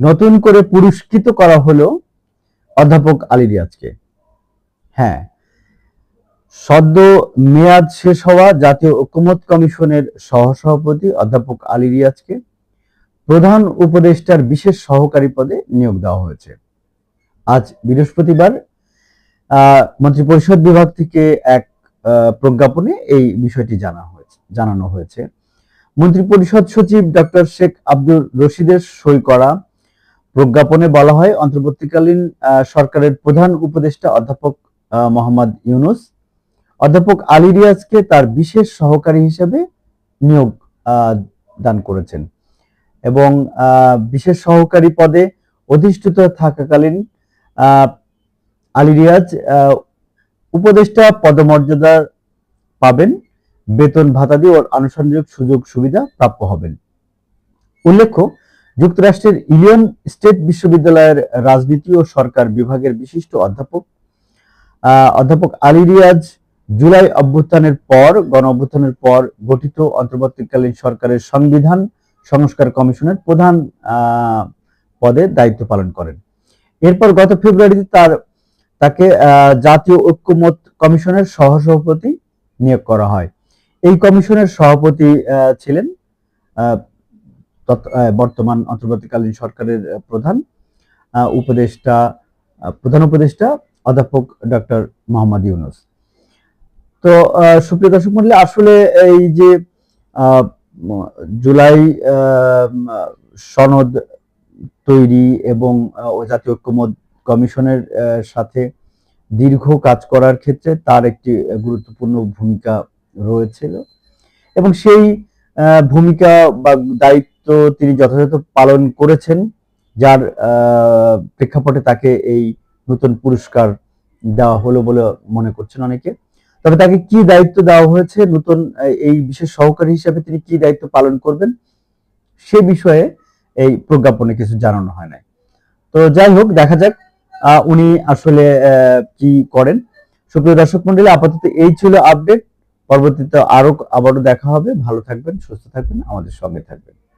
নতুন করে পুরস্কৃত করা হলো অধ্যাপক আলী রিয়াজকে। হ্যাঁ সদ্য মেয়াদ শেষ হওয়া জাতীয় ঐক্যমত কমিশনের সহসভাপতি অধ্যাপক আলী রিয়াজকে প্রধান উপদেষ্টার বিশেষ সহকারী পদে নিয়োগ দেওয়া হয়েছে। আজ বৃহস্পতিবার মন্ত্রিপরিষদ বিভাগ থেকে এক প্রজ্ঞাপনে এই বিষয়টি জানা হয়েছে, জানানো হয়েছে। মন্ত্রিপরিষদ সচিব ডক্টর শেখ আব্দুর রশিদের সই করা প্রজ্ঞাপনে বলা হয়, অন্তর্বর্তীকালীন সরকারের প্রধান উপদেষ্টা অধ্যাপক মোহাম্মদ ইউনুস। অধ্যাপক আলী রিয়াজকে তার বিশেষ সহকারী হিসেবে নিয়োগ দান করেছেন এবং বিশেষ সহকারী পদে অধিষ্ঠিত থাকাকালীন আলী রিয়াজ উপদেষ্টা পদমর্যাদা পাবেন, বেতন ভাতাদি ও আনুষঙ্গিক সুযোগ সুবিধা প্রাপ্য হবেন। উল্লেখ্য যুক্তরাষ্ট্রের ইলিয়ন স্টেট বিশ্ববিদ্যালয়ের রাজনীতি ও সরকার বিভাগের বিশিষ্ট অধ্যাপক অধ্যাপক আলী রিয়াজ জুলাই অভ্যুত্থানের পর, গণ অভ্যুত্থানের পর গঠিত অন্তর্বর্তীকালীন সরকারের সংবিধান সংস্কার কমিশনের প্রধান পদে দায়িত্ব পালন করেন। এরপর গত ফেব্রুয়ারিতে তার, তাকে জাতীয় ঐক্যমত কমিশনের সহসভাপতি নিয়োগ করা হয়। এই কমিশনের সভাপতি ছিলেন বর্তমান অন্তর্বর্তীকালীন সরকারের প্রধান উপদেষ্টা প্রধান উপদেষ্টা, অধ্যাপক ডক্টর মোহাম্মদ ইউনুস। তো সুপ্রিয় দর্শক মন্ডলী, আসলে এই যে জুলাই সনদ তৈরি এবং জাতীয় ঐক্যমত কমিশনের সাথে দীর্ঘ কাজ করার ক্ষেত্রে তার একটি গুরুত্বপূর্ণ ভূমিকা রয়েছিল। এবং সেই ভূমিকা বা দায়িত্ব তিনি যথাযথ পালন করেছেন, যার প্রেক্ষাপটে তাকে এই নতুন পুরস্কার দেওয়া হলো বলে মনে করছেন অনেকে। তবে তাকে কি দায়িত্ব দেওয়া হয়েছে, নতুন এই বিশেষ সহকারী হিসেবে তিনি কি দায়িত্ব পালন করবেন, সে বিষয়ে এই প্রজ্ঞাপনে কিছু জানানো হয় নাই। তো যাই হোক, দেখা যাক উনি আসলে কি করেন। সুপ্রিয় দর্শক মন্ডলী, আপাতত এই ছিল আপডেট। পরবর্তীতে আরও আবারও দেখা হবে। ভালো থাকবেন, সুস্থ থাকবেন, আমাদের সঙ্গে থাকবেন।